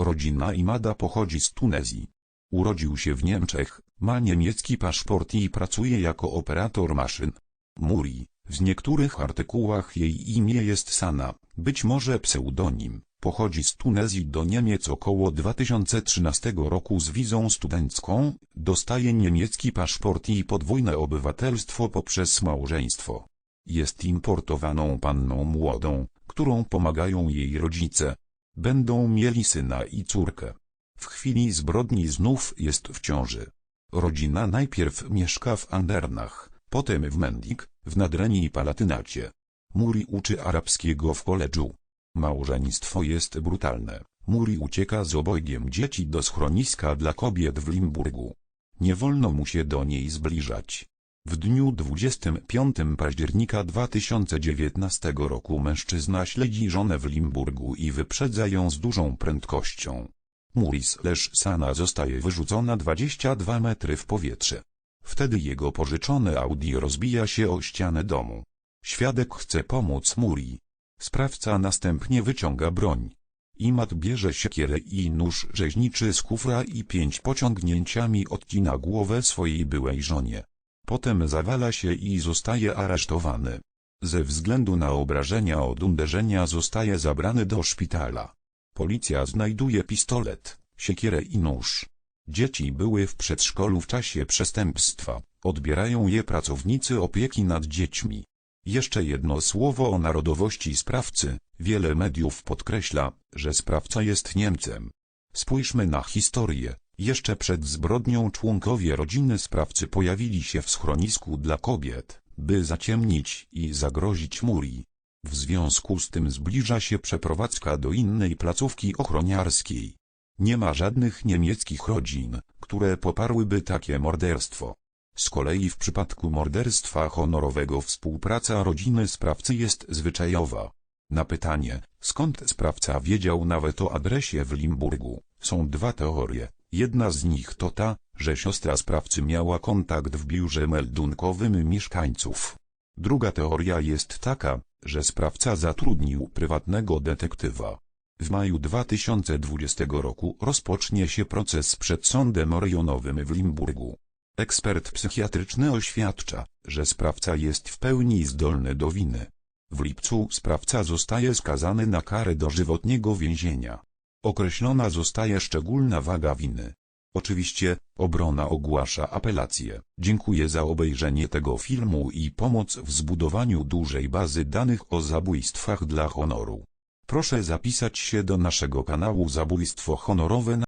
Rodzina Imada pochodzi z Tunezji. Urodził się w Niemczech, ma niemiecki paszport i pracuje jako operator maszyn. Muri, w niektórych artykułach jej imię jest Sana, być może pseudonim, pochodzi z Tunezji do Niemiec około 2013 roku z wizą studencką, dostaje niemiecki paszport i podwójne obywatelstwo poprzez małżeństwo. Jest importowaną panną młodą, którą pomagają jej rodzice. Będą mieli syna i córkę. W chwili zbrodni znów jest w ciąży. Rodzina najpierw mieszka w Andernach, potem w Mendik, w Nadrenii i Palatynacie. Muri uczy arabskiego w koledżu. Małżeństwo jest brutalne. Muri ucieka z obojgiem dzieci do schroniska dla kobiet w Limburgu. Nie wolno mu się do niej zbliżać. W dniu 25 października 2019 roku mężczyzna śledzi żonę w Limburgu i wyprzedza ją z dużą prędkością. Muris Lesz Sana zostaje wyrzucona 22 metry w powietrze. Wtedy jego pożyczone Audi rozbija się o ścianę domu. Świadek chce pomóc Muri. Sprawca następnie wyciąga broń. Imad bierze siekierę i nóż rzeźniczy z kufra i pięć pociągnięciami odcina głowę swojej byłej żonie. Potem zawala się i zostaje aresztowany. Ze względu na obrażenia od uderzenia zostaje zabrany do szpitala. Policja znajduje pistolet, siekierę i nóż. Dzieci były w przedszkolu w czasie przestępstwa, odbierają je pracownicy opieki nad dziećmi. Jeszcze jedno słowo o narodowości sprawcy, wiele mediów podkreśla, że sprawca jest Niemcem. Spójrzmy na historię. Jeszcze przed zbrodnią członkowie rodziny sprawcy pojawili się w schronisku dla kobiet, by zaciemnić i zagrozić Muri. W związku z tym zbliża się przeprowadzka do innej placówki ochroniarskiej. Nie ma żadnych niemieckich rodzin, które poparłyby takie morderstwo. Z kolei w przypadku morderstwa honorowego współpraca rodziny sprawcy jest zwyczajowa. Na pytanie, skąd sprawca wiedział nawet o adresie w Limburgu, są dwa teorie. Jedna z nich to ta, że siostra sprawcy miała kontakt w biurze meldunkowym mieszkańców. Druga teoria jest taka, że sprawca zatrudnił prywatnego detektywa. W maju 2020 roku rozpocznie się proces przed sądem rejonowym w Limburgu. Ekspert psychiatryczny oświadcza, że sprawca jest w pełni zdolny do winy. W lipcu sprawca zostaje skazany na karę dożywotniego więzienia. Określona zostaje szczególna waga winy. Oczywiście, obrona ogłasza apelację. Dziękuję za obejrzenie tego filmu i pomoc w zbudowaniu dużej bazy danych o zabójstwach dla honoru. Proszę zapisać się do naszego kanału Zabójstwo Honorowe